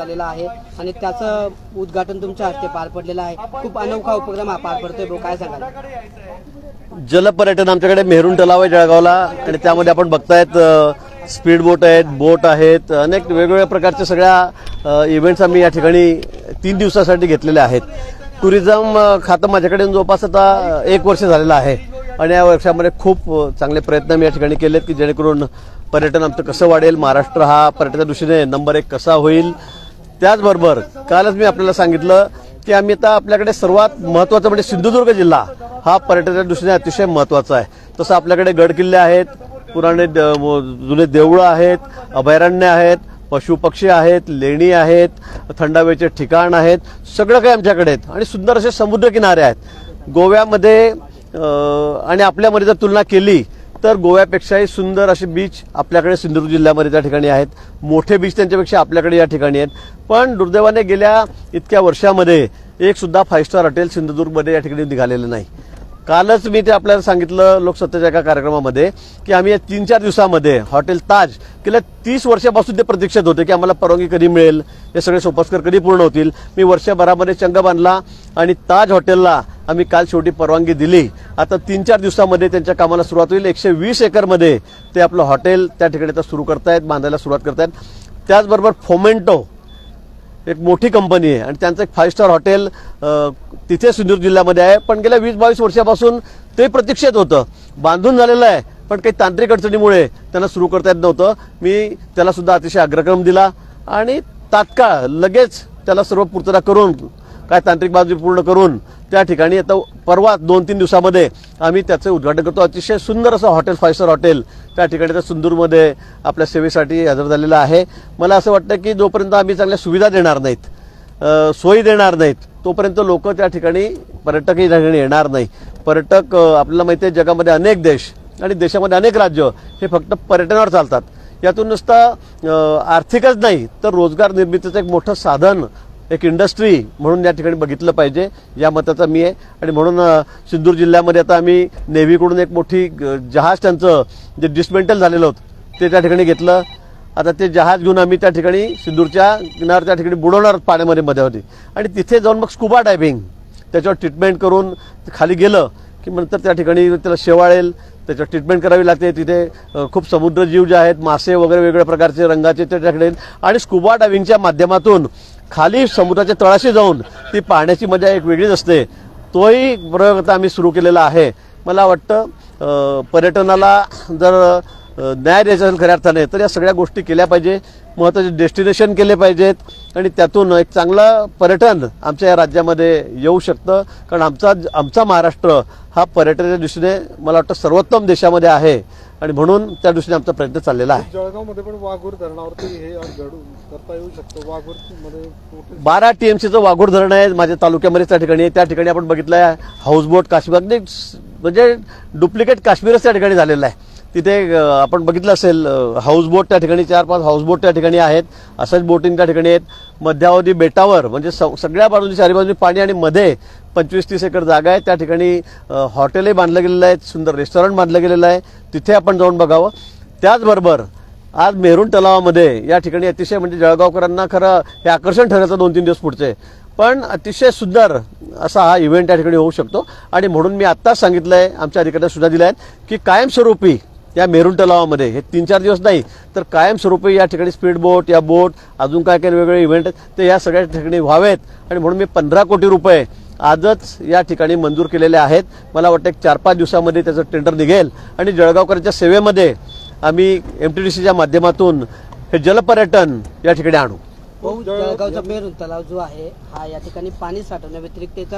करण्यात आलेला आहे आणि त्याचं उद्घाटन तुमच्या हस्ते पार पडलेलं आहे. खूप अनोखा उपक्रम हा पार पडतोय भाऊ काय सांगाल? जलपर्यटन आमच्याकडे मेहरून तलाव आहे जळगावला आणि त्यामध्ये आपण बघतायत स्पीड बोट आहेत बोट आहेत अनेक वेगवेगळ्या प्रकारच्या सगळ्या इव्हेंट्स आम्ही या ठिकाणी तीन दिवसासाठी घेतलेले आहेत. टुरिझम खातं माझ्याकडे जवळपास आता एक वर्ष झालेलं आहे. आणि या वर्षामध्ये खूप चांगले प्रयत्न मी या ठिकाणी केलेत की जेणेकरून पर्यटन आमचं कसं वाढेल महाराष्ट्र हा पर्यटनाच्या दृष्टीने नंबर एक कसा होईल त्याचबरोबर कालच मी आपल्याला सांगितलं की आम्ही आता आपल्याकडे सर्वात महत्वाचं म्हणजे सिंधुदुर्ग जिल्हा हा पर्यटनाच्या दृष्टीने अतिशय महत्त्वाचा आहे. तसं आपल्याकडे गडकिल्ले आहेत पुराणे द- जुने देवळं आहेत अभयारण्य आहेत पशुपक्षी आहेत लेणी आहेत थंड हवेचे ठिकाण आहेत सगळं काही आमच्याकडे आहेत आणि सुंदर असे समुद्रकिनारे आहेत. गोव्यामध्ये आणि आपल्यामध्ये जर तुलना केली तर गोव्यापेक्षाही सुंदर असे बीच आपल्याकडे सिंधुदुर्ग जिल्ह्यामध्ये त्या ठिकाणी आहेत. मोठे बीच त्यांच्यापेक्षा आपल्याकडे या ठिकाणी आहेत. पण दुर्दैवाने गेल्या इतक्या वर्षामध्ये एकसुद्धा फाईव्ह स्टार हॉटेल सिंधुदुर्गमध्ये या ठिकाणी निघालेलं नाही. कालच मी ते आपल्याला सांगितलं लोकसत्तेच्या एका कार्यक्रमामध्ये की आम्ही या तीन चार दिवसामध्ये हॉटेल ताज गेल्या तीस वर्षापासून ते प्रतीक्षेत होते की आम्हाला परवानगी कधी मिळेल? हे सगळे सोपस्कर कधी पूर्ण होतील? मी वर्षभरामध्ये चंग बांधला आणि ताज हॉटेलला आम्ही काल शेवटी परवानगी दिली. आता तीन चार दिवसामध्ये त्यांच्या कामाला सुरुवात होईल. एकशे वीस एकरमध्ये ते आपलं हॉटेल त्या ठिकाणी आता सुरू करतायत बांधायला सुरुवात करतायत. त्याचबरोबर फोमेंटो एक मोठी कंपनी आहे. आणि त्यांचं एक फाईव्ह स्टार हॉटेल तिथे सिंधुदुर्ग जिल्ह्यामध्ये आहे. पण गेल्या वीस बावीस वर्षापासून ते प्रतीक्षेत होतं. बांधून झालेलं आहे पण काही तांत्रिक अडचणीमुळे त्यांना सुरू करता येत नव्हतं. मी त्याला सुद्धा अतिशय अग्रक्रम दिला. आणि तात्काळ लगेच त्याला सर्व पूर्तता करून काय तांत्रिक बाजू पूर्ण करून त्या ठिकाणी आता परवा दोन तीन दिवसामध्ये आम्ही त्याचं उद्घाटन करतो. अतिशय सुंदर असं हॉटेल फाय स्टार हॉटेल त्या ठिकाणी त्या सुंदूरमध्ये आपल्या सेवेसाठी हजर झालेलं आहे. मला असं वाटतं की जोपर्यंत आम्ही चांगल्या सुविधा देणार नाहीत सोयी देणार नाहीत तोपर्यंत लोक त्या ठिकाणी पर्यटकही त्या ठिकाणी येणार नाही. पर्यटक आपल्याला माहिती आहे जगामध्ये अनेक देश आणि देशामध्ये अनेक राज्य हे फक्त पर्यटनावर चालतात. यातून नुसतं आर्थिकच नाही तर रोजगार निर्मितीचं एक मोठं साधन एक इंडस्ट्री म्हणून या ठिकाणी बघितलं पाहिजे या मताचा मी आहे. आणि म्हणून अ, सिंधूर जिल्ह्यामध्ये आता आम्ही नेव्हीकडून एक मोठी जहाज त्यांचं जे डिस्मेंटल झालेलं होतं ते त्या ठिकाणी घेतलं. आता ते जहाज घेऊन आम्ही त्या ठिकाणी सिंदूरच्या किनार त्या ठिकाणी बुडवणार पाण्यामध्ये मध्यावधी. आणि तिथे जाऊन मग स्कुबा डायव्हिंग त्याच्यावर ट्रीटमेंट करून खाली गेलं की नंतर त्या ठिकाणी त्याला शेवाळेल त्याच्यावर ट्रीटमेंट करावी लागते. तिथे खूप खूप समुद्रजीव जे आहेत मासे वगैरे वेगवेगळ्या प्रकारचे रंगाचे ते त्या ठिकाणी. आणि स्कुबा डायव्हिंगच्या माध्यमातून खाली समुद्राच्या तळाशी जाऊन ती पाहण्याची मजा एक वेगळीच असते. तोही प्रयोग आता आम्ही सुरू केलेला आहे. मला वाटतं पर्यटनाला जर न्याय द्यायचा असेल खऱ्या अर्थाने तर या सगळ्या गोष्टी केल्या पाहिजे. महत्त्वाचे डेस्टिनेशन केले पाहिजेत. आणि त्यातून एक चांगलं पर्यटन आमच्या या राज्यामध्ये येऊ शकतं. कारण आमचा आमचा महाराष्ट्र हा पर्यटनाच्या दृष्टीने मला वाटतं सर्वोत्तम देशामध्ये आहे. आणि म्हणून त्या दृष्टीने आमचा प्रयत्न चाललेला आहे. जळगावमध्ये पण वाघूर धरणावरती हे करता येऊ शकतं. वाघूरमध्ये मोठे बारा टीएमसीचं वाघोड धरण आहे माझ्या तालुक्यामध्ये त्या ठिकाणी. त्या ठिकाणी आपण बघितलं आहे हाऊसबोट काश्मीर. म्हणजे म्हणजे डुप्लिकेट काश्मीरच त्या ठिकाणी झालेलं आहे. तिथे आपण बघितलं असेल हाऊसबोट त्या ठिकाणी चार पाच हाऊसबोट त्या ठिकाणी आहेत. असंच बोटिंग त्या ठिकाणी आहेत. मध्यावधी बेटावर म्हणजे स- सगळ्या बाजूनी चारी बाजूनी पाणी आणि मध्ये पंचवीस तीस एकर जागा आहे त्या ठिकाणी हॉटेलही बांधलं गेलेलं आहे सुंदर रेस्टॉरंट बांधलं गेलेलं आहे. तिथे आपण जाऊन बघावं. त्याचबरोबर आज मेहरून तलावामध्ये या ठिकाणी अतिशय म्हणजे जळगावकरांना खरं हे आकर्षण ठरण्याचं दोन तीन दिवस पुढचे. पण अतिशय सुंदर असा हा इव्हेंट या ठिकाणी होऊ शकतो. आणि म्हणून मी आत्ताच सांगितलं आहे आमच्या अधिकाऱ्यांना सुद्धा दिल्या आहे की कायमस्वरूपी या मेरून तलावामध्ये. हे तीन चार दिवस नाही तर कायमस्वरूपी या ठिकाणी स्पीड बोट या बोट अजून काय काय वेगवेगळे इव्हेंट आहेत ते या सगळ्या ठिकाणी व्हावेत. आणि म्हणून मी पंधरा कोटी रुपये आजच या ठिकाणी मंजूर केलेले आहेत. मला वाटतं एक चार पाच दिवसामध्ये त्याचं टेंडर निघेल. आणि जळगावकरांच्या सेवेमध्ये आम्ही एम टी डी सीच्या माध्यमातून हे जलपर्यटन या ठिकाणी आणू. भाऊ जळगावचा मेरून तलाव जो आहे हा या ठिकाणी पाणी साठवण्या व्यतिरिक्त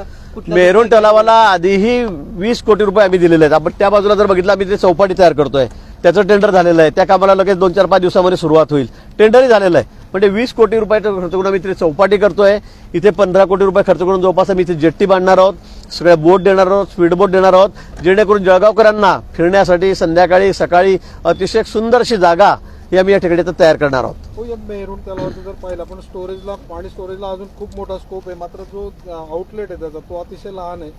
मेरून तलावाला आधीही वीस कोटी रुपये आम्ही दिलेले आहेत. आपण त्या बाजूला जर बघितलं आम्ही ते चौपाटी तयार करतोय. त्याचं टेंडर झालेलं आहे. त्या कामाला लगेच दोन चार पाच दिवसामध्ये सुरुवात होईल. टेंडरही झालेलं आहे. म्हणजे वीस कोटी रुपयाचा खर्च करून आम्ही तिथे चौपाटी करतोय. इथे पंधरा कोटी रुपये खर्च करून जवळपास आम्ही इथे जेट्टी बांधणार आहोत. सगळ्या बोट देणार आहोत स्पीड बोट देणार आहोत. जेणेकरून जळगावकरांना फिरण्यासाठी संध्याकाळी सकाळी अतिशय सुंदर अशी जागा ही आम्ही या ठिकाणी आता तयार करणार आहोत. हो या मेरून तलावाचं जर पाहिलं पण स्टोरेजला पाणी स्टोरेजला अजून खूप मोठा स्कोप आहे. मात्र जो आउटलेट आहे त्याचा तो अतिशय लहान आहे.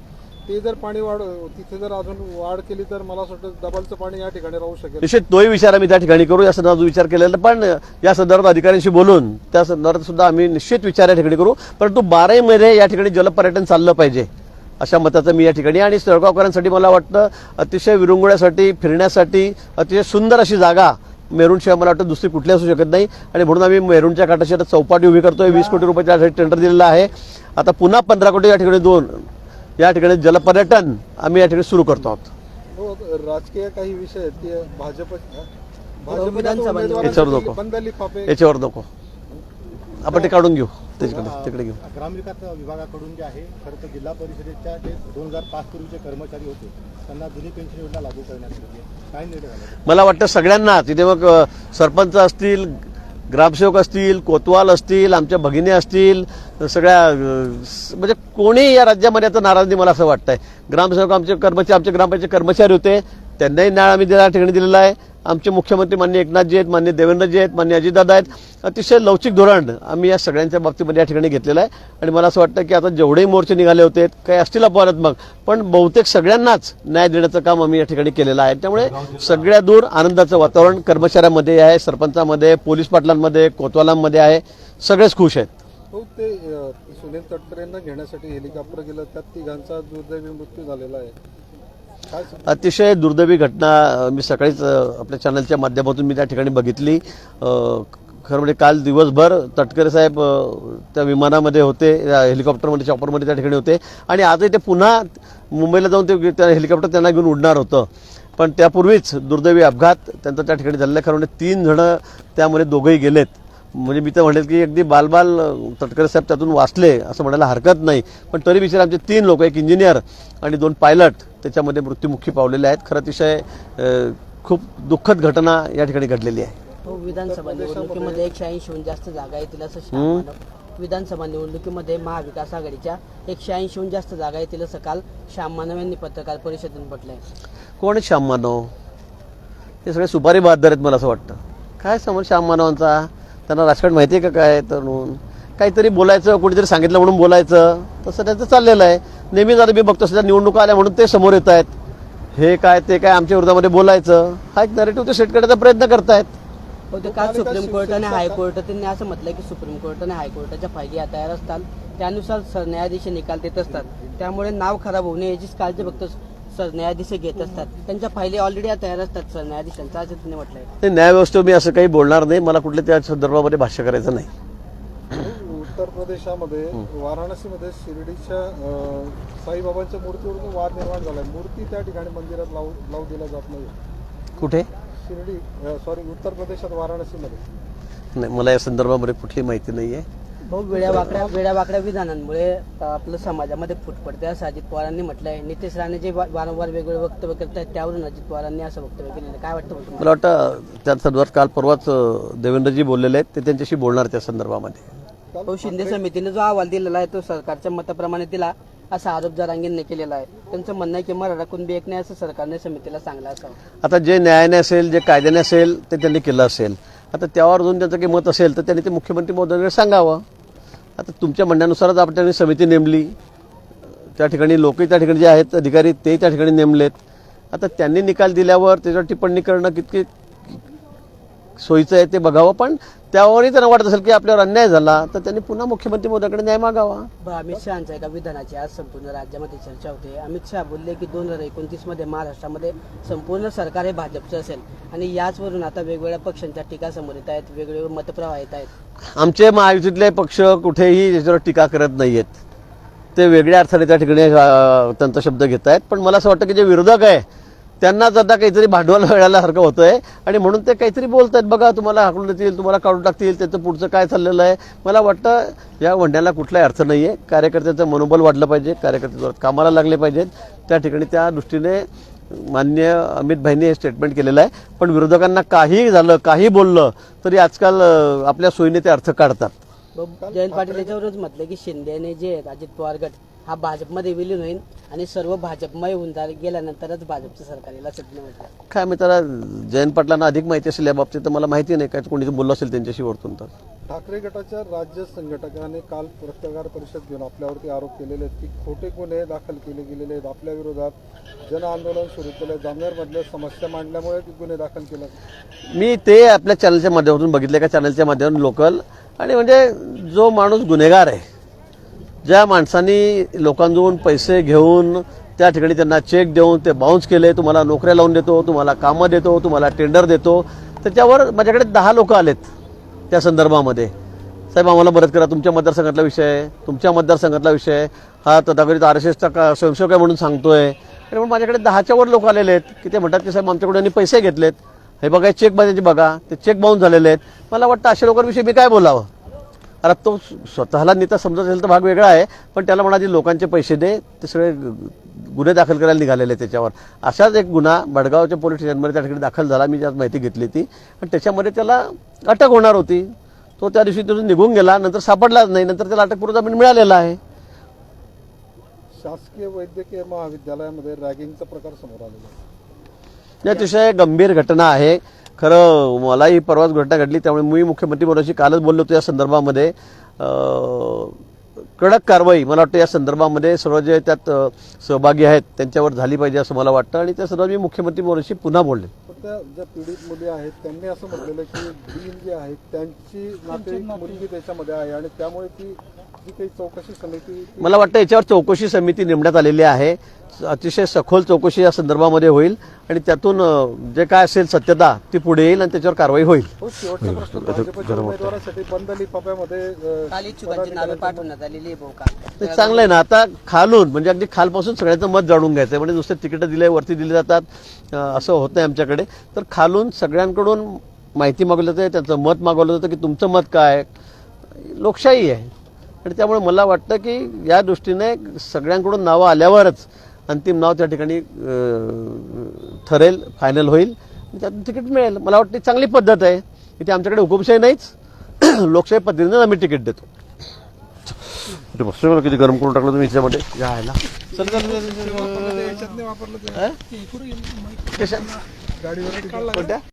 ते जर पाणी वाढ तिथे जर अजून वाढ केली तर मला असं वाटतं डबलचं पाणी या ठिकाणी राहू शकेल. निश्चित तोही विचार आम्ही त्या ठिकाणी करू. या संदर्भात विचार केलेला पण या संदर्भात अधिकाऱ्यांशी बोलून त्या संदर्भात सुद्धा आम्ही निश्चित विचार या ठिकाणी करू. परंतु बाराही महिने या ठिकाणी जलपर्यटन चाललं पाहिजे अशा मताचं मी या ठिकाणी आणि सळगावकरांसाठी मला वाटतं अतिशय विरंगुळ्यासाठी फिरण्यासाठी अतिशय सुंदर अशी जागा मेरूणशिवाय मला वाटतं दुसरी कुठली असू शकत नाही. आणि म्हणून आम्ही मेरूणच्या काठाशी आता चौपाटी उभी करतोय. वीस कोटी रुपयाच्या यासाठी टेंडर दिलेलं आहे. आता पुन्हा पंधरा कोटी या ठिकाणी दोन या ठिकाणी जलपर्यटन आम्ही या ठिकाणी सुरू करतो आहोत. हो, राजकीय काही विषय आहेत ते भाजप याच्यावर नको. याच्यावर नको. आपण ते काढून घेऊ. त्याच्याकडे तिकडे घेऊ. ग्रामविकास विभागाकडून जे आहे खरं तर जिल्हा परिषदेच्या जे दोन हजार पाच पूर्वीचे कर्मचारी होते त्यांना जुनी पेन्शन योजना लागू करण्यात आली काय निर्णय झाला मला वाटतं सगळ्यांना तिथे मग सरपंच असतील ग्रामसेवक असतील कोतवाल असतील आमच्या भगिनी असतील सगळ्या म्हणजे कोणी या राज्यामध्ये आता नाराज नाही मला असं वाटतंय. ग्रामसेवक आमचे कर्मचारी आमचे ग्रामपंचायत कर्मचारी होते. त्यांनाही न्याय आम्ही त्या ठिकाणी दिलेला आहे. आमचे मुख्यमंत्री मान्य एकनाथजी आहेत मान्य देवेंद्रजी आहेत मान्य अजितदादा आहेत. अतिशय लवचिक धोरण आम्ही या सगळ्यांच्या बाबतीमध्ये या ठिकाणी घेतलेलं आहे. आणि मला असं वाटतं की आता जेवढेही मोर्चे निघाले होते काही असतील अपवादात्मक पण बहुतेक सगळ्यांनाच न्याय देण्याचं काम आम्ही या ठिकाणी केलेलं आहे. त्यामुळे सगळ्या दूर आनंदाचं वातावरण कर्मचाऱ्यांमध्ये आहे सरपंचामध्ये पोलीस पाटलांमध्ये कोतवालांमध्ये आहे. सगळेच खुश आहेत. हो ते सुनील तटकरेंना घेण्यासाठी हेलिकॉप्टर गेलं त्यात तिघांचा दुर्दैवी मृत्यू झालेला आहे. अतिशय दुर्दैवी घटना मी सकाळीच आपल्या चॅनलच्या माध्यमातून मी त्या ठिकाणी बघितली. खरं म्हणजे काल दिवसभर तटकरे साहेब त्या विमानामध्ये होते या हेलिकॉप्टरमध्ये चॉपरमध्ये त्या ठिकाणी होते. आणि आजही ते पुन्हा मुंबईला जाऊन ते त्या हेलिकॉप्टर त्यांना घेऊन उडणार होतं. पण त्यापूर्वीच दुर्दैवी अपघात त्यांचा त्या ठिकाणी झालेला आहे. खरं म्हणजे तीन जणं त्यामध्ये दोघंही गेलेत. म्हणजे मी तर म्हणेल की अगदी बालबाल तटकरे साहेब त्यातून वाचले असं म्हणायला हरकत नाही. पण तरी विचार आमचे तीन लोक एक इंजिनियर आणि दोन पायलट त्याच्यामध्ये मृत्युमुखी पावलेले आहेत. खरं अतिशय खूप दुःखद घटना या ठिकाणी घडलेली आहे. हो विधानसभा निवडणुकीमध्ये एकशे ऐंशीहून जास्त जागा येतील असं विधानसभा निवडणुकीमध्ये महाविकास आघाडीच्या एकशे ऐंशीहून जास्त जागा येतील असं काल श्याम मानव यांनी पत्रकार परिषदेत म्हटलंय. कोण श्याम मानव? हे सगळे सुपारी बहादर आहेत मला असं वाटतं. काय समज श्याम मानवांचा? त्यांना राजकारण माहिती आहे का काय? तरुण. काहीतरी बोलायचं कोणीतरी सांगितलं म्हणून बोलायचं. तसं त्यांचं चाललेलं आहे. नेहमीच आता मी बघतो सध्या निवडणुका आल्या म्हणून ते समोर येत आहेत. हे काय ते काय आमच्या विरोधामध्ये बोलायचं? हा एक नरेटिव्ह ते सेट करण्याचा प्रयत्न करतायत. हो ते काल सुप्रीम कोर्ट आणि हायकोर्ट त्यांनी असं म्हटलं की सुप्रीम कोर्ट आणि हायकोर्टाच्या फायली या तयार असतात त्यानुसार सरन्यायाधीश निकाल देत असतात. त्यामुळे नाव खराब होऊ नये याचीच काळजी फक्त सरन्यायाधीश घेत असतात. त्यांच्या फायली ऑलरेडी तयार असतात सरन्यायाधीशांचा असं त्यांनी म्हटलंय. ते न्यायव्यवस्थेवर मी असं काही बोलणार नाही. मला कुठल्या त्या संदर्भामध्ये भाष्य करायचं नाही. उत्तर प्रदेशामध्ये वाराणसीमध्ये शिर्डीच्या साईबाबांच्या मूर्तीवरून वाद निर्माण झालाय. मूर्ती त्या ठिकाणी मंदिरात लावू लावू दिला जात नाही कुठे? शिर्डी सॉरी उत्तर प्रदेशात वाराणसीमध्ये. नाही मला या संदर्भामध्ये कुठली माहिती नाही आहे भाऊ वेड्या वाकड्या वेड्या वाकड्या विधानांमुळे आपलं समाजामध्ये फूट पडते असं अजित पवारांनी म्हटलंय. नितेश राणे जे वारंवार वेगवेगळे वक्तव्य करत आहेत त्यावरून अजित पवारांनी असं वक्तव्य केलेलं काय वाटतं? मला वाटतं त्या संदर्भात काल परवाच देवेंद्रजी बोललेले आहेत ते त्यांच्याशी बोलणार त्या संदर्भामध्ये. भाऊ शिंदे समितीने जो अहवाल दिलेला आहे तो सरकारच्या मताप्रमाणे दिला असा आरोप जरांगींनी केलेला आहे त्यांचं म्हणणं आहे की मराठा कुणबी एक नाही असं सरकारने समितीला सांगलं असावं आता जे न्यायाने असेल जे कायद्याने असेल ते त्यांनी केलं असेल. आता त्यावर अजून त्यांचं काही मत असेल तर त्यांनी ते मुख्यमंत्री महोदयांकडे सांगावं. आता तुमच्या म्हणण्यानुसारच आपण त्यांनी समिती नेमली. त्या ठिकाणी लोकही त्या ठिकाणी जे आहेत अधिकारी ते त्या ठिकाणी नेमलेत. आता त्यांनी निकाल दिल्यावर त्याच्यावर टिप्पणी करणं कितकी सोयीचं आहे ते बघावं पण त्यावरही त्यांना वाटत असेल की आपल्यावर अन्याय झाला तर त्यांनी पुन्हा मुख्यमंत्री महोदयाकडे न्याय मागावा. अमित शहाच्या एका विधानाची आज संपूर्ण राज्यामध्ये चर्चा होते. अमित शहा बोलले की दोन हजार एकोणतीसमध्ये महाराष्ट्रामध्ये संपूर्ण सरकार हे भाजपचं असेल आणि याचवरून आता वेगवेगळ्या पक्षांच्या टीका समोर येत आहेत वेगवेगळे मतप्रवाह येत आहेत. आमचे महायुतीतले पक्ष कुठेही याच्यावर टीका करत नाहीयेत. ते वेगळ्या अर्थाने त्या ठिकाणी त्यांचा शब्द घेत आहेत. पण मला असं वाटतं की जे विरोधक आहे त्यांनाच आता काहीतरी भांडवल मिळाल्यासारखं होतंय. आणि म्हणून ते काहीतरी बोलत आहेत बघा तुम्हाला हाकलून देतील तुम्हाला काढून टाकतील त्याचं पुढचं काय चाललेलं आहे. मला वाटतं या वंड्याला कुठलाही अर्थ नाही आहे कार्यकर्त्याचं मनोबल वाढलं पाहिजे कार्यकर्ते जोरात कामाला लागले पाहिजेत त्या ठिकाणी त्या दृष्टीने मान्य अमित भाईंनी हे स्टेटमेंट केलेलं आहे. पण विरोधकांना काही झालं काही बोललं तरी आजकाल अं, आपल्या सोयीने ते अर्थ काढतात. जयंत पाटील याच्यावरच म्हटलं की शिंदेने जे आहेत अजित पवार गट हा भाजपमध्ये विलीन होईल आणि सर्व भाजपमय होऊन जा- गेल्यानंतरच भाजपचं सरकार येईल असं म्हटलं. काय मी त्याला जयंत पाटलांना अधिक माहिती असेल या बाबतीत तर मला माहिती नाही. काय कोणी बोललं असेल त्यांच्याशी वरतून तर. ठाकरे गटाच्या राज्य संघटकाने काल पत्रकार परिषद घेऊन आपल्यावरती आरोप केलेले आहेत की खोटे गुन्हे दाखल केले गेलेले आहेत. आपल्या विरोधात जन आंदोलन सुरू केलं जामनेरमधल्या समस्या मांडल्यामुळे ते गुन्हे दाखल केले मी ते आपल्या चॅनलच्या माध्यमातून बघितले का चॅनलच्या माध्यमातून लोकल आणि म्हणजे जो माणूस गुन्हेगार आहे ज्या माणसांनी लोकांजवळून पैसे घेऊन त्या ठिकाणी त्यांना चेक देऊन ते बाउन्स केले तुम्हाला नोकऱ्या लावून देतो तुम्हाला कामं देतो तुम्हाला टेंडर देतो त्याच्यावर माझ्याकडे दहा लोक आलेत त्या संदर्भामध्ये. साहेब आम्हाला मदत करा. तुमच्या मतदारसंघातला विषय आहे. तुमच्या मतदारसंघातला विषय हा तथाकथित आर एस एसचा का स्वयंसेवक आहे म्हणून सांगतोय. आणि मग माझ्याकडे दहाच्या वर लोक आलेले आहेत. की ते म्हणतात की साहेब आमच्याकडे यांनी पैसे घेतलेत. हे बघा चेक माझ्याचे बघा. ते चेक बाउन्स झालेले आहेत. मला वाटतं अशा लोकांविषयी मी काय बोलावं? आता तो स्वतःला नेता समजत असेल तर भाग वेगळा आहे पण त्याला म्हणाले लोकांचे पैसे दे ते सगळे गुन्हे दाखल करायला निघालेले त्याच्यावर. असाच एक गुन्हा भडगावच्या पोलीस स्टेशनमध्ये त्या ठिकाणी दाखल झाला मी ज्यात माहिती घेतली ती. आणि त्याच्यामध्ये त्याला अटक होणार होती. तो त्या दिवशी तिथून निघून गेला नंतर सापडलाच नाही नंतर त्याला अटकपूर्व जामीन मिळालेला आहे. शासकीय वैद्यकीय महाविद्यालयामध्ये रॅगिंगचा प्रकार समोर आलेला अतिशय गंभीर घटना आहे. खरं मलाही परवाच घटना घडली त्यामुळे मी मुख्यमंत्री मोदीशी कालच बोललो होतो या संदर्भामध्ये. कडक कारवाई मला वाटतं या संदर्भामध्ये सर्व जे त्यात सहभागी आहेत त्यांच्यावर झाली पाहिजे असं मला वाटतं आणि त्या संदर्भात मी मुख्यमंत्री मोदीशी पुन्हा बोलले. ज्या पीडित मुली आहेत त्यांनी असं म्हटलेलं की डीन जे आहेत त्यांची नातेवाईक मुलगी त्याच्यामध्ये आहे आणि त्यामुळे ती जी काही चौकशी समिती मला वाटतं याच्यावर चौकशी समिती नेमण्यात आलेली आहे. अतिशय सखोल चौकशी या संदर्भामध्ये होईल आणि त्यातून जे काय असेल सत्यता ती पुढे येईल आणि त्याच्यावर कारवाई होईल. हो आहे चांगलं आहे ना आता खालून म्हणजे अगदी खालपासून सगळ्यांचं मत जाणून घ्यायचं म्हणजे नुसते तिकीटं दिले वरती दिले जातात असं होत नाही आमच्याकडे. तर खालून सगळ्यांकडून माहिती मागवलं जाते त्यांचं मत मागवलं जातं की तुमचं मत काय आहे? लोकशाही आहे. आणि त्यामुळे मला वाटतं की या दृष्टीने सगळ्यांकडून नावं आल्यावरच अंतिम नाव त्या ठिकाणी ठरेल फायनल होईल त्यातून तिकीट मिळेल मला वाटतं ही चांगली पद्धत आहे इथे आमच्याकडे हुकुमशाही नाहीच लोकशाही पद्धतीने आम्ही तिकीट देतो मला किती गरम करून टाकलं तुम्ही याच्यामध्ये. कशा कोणत्या